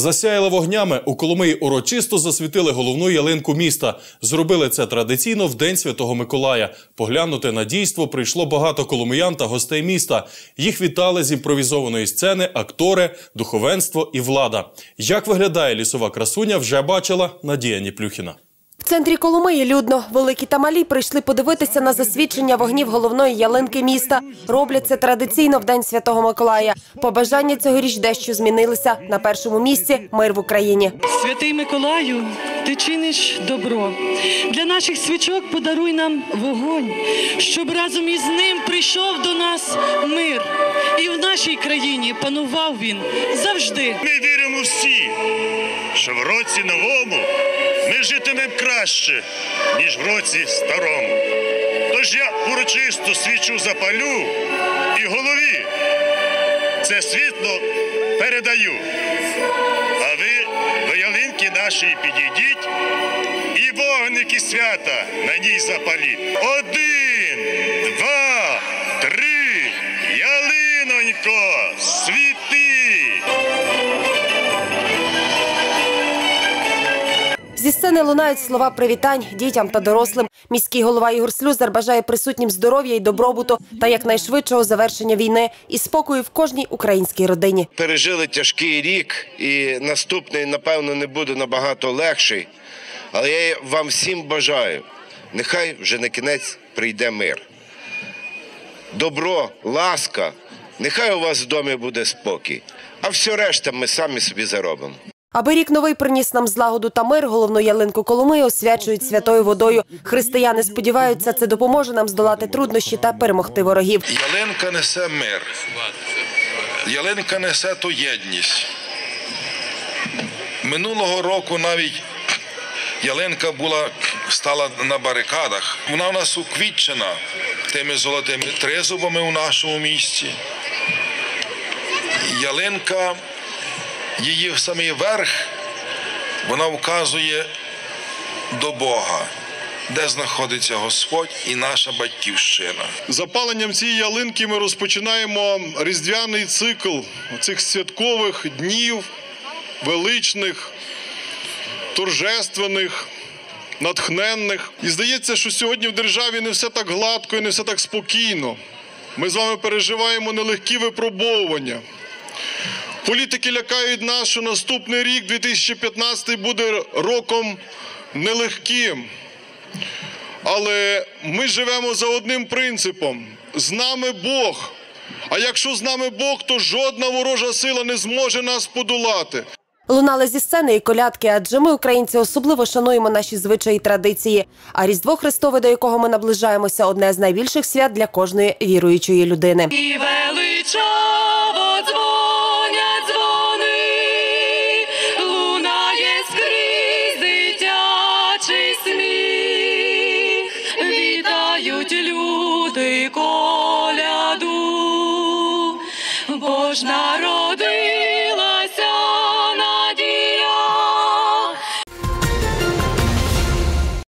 Засяяли вогнями у Коломиї урочисто засвітили головну ялинку міста. Зробили це традиційно в день Святого Миколая. Поглянути на дійство прийшло багато коломиян та гостей міста. Їх вітали з імпровізованої сцени актори, духовенство і влада. Як виглядає лісова красуня, вже бачила Надія Ніплюхіна. Центрі Коломиї людно великі та малі прийшли подивитися на засвідчення вогнів головної ялинки міста. Роблять це традиційно в день Святого Миколая. Побажання цьогоріч дещо змінилися. На першому місці мир в Україні. Святий Миколаю, ти чиниш добро. Для наших свічок подаруй нам вогонь, щоб разом із ним прийшов до нас мир. І в нашій країні панував він завжди. Ми віримо всі, що в році новому ми житимемо краще, ніж в році старому. Тож я урочисто свічу запалю і голові це світло передаю. А ви до ялинки нашої підійдіть і вогники свята на ній запаліть. Один, Зі сцени лунають слова привітань дітям та дорослим. Міський голова Ігор Слюзар бажає присутнім здоров'я і добробуту та якнайшвидшого завершення війни і спокою в кожній українській родині. пережили тяжкий рік, і наступний, напевно, не буде набагато легший. Але я вам всім бажаю, нехай вже на кінець прийде мир. Добро, ласка, нехай у вас в домі буде спокій, а все решта ми самі собі заробимо. Аби рік новий приніс нам злагоду та мир, головну ялинку Коломиї освячують святою водою. Християни сподіваються, це допоможе нам здолати труднощі та перемогти ворогів. Ялинка несе мир. Ялинка несе ту єдність. Минулого року навіть ялинка була стала на барикадах. Вона у нас уквітчена тими золотими тризубами у нашому місті. Ялинка, її в самий верх, вона вказує до Бога, де знаходиться Господь і наша батьківщина. Запаленням цієї ялинки ми розпочинаємо різдвяний цикл цих святкових днів, величних, торжественних, натхненних. І здається, що сьогодні в державі не все так гладко і не все так спокійно. Ми з вами переживаємо нелегкі випробовування. Політики лякають нас, що наступний рік, 2015, буде роком нелегким. Але ми живемо за одним принципом: з нами Бог. А якщо з нами Бог, то жодна ворожа сила не зможе нас подолати. Лунали зі сцени і колядки, адже ми, українці, особливо шануємо наші звичаї і традиції. А Різдво Христове, до якого ми наближаємося, одне з найбільших свят для кожної віруючої людини. І величай Знають люди.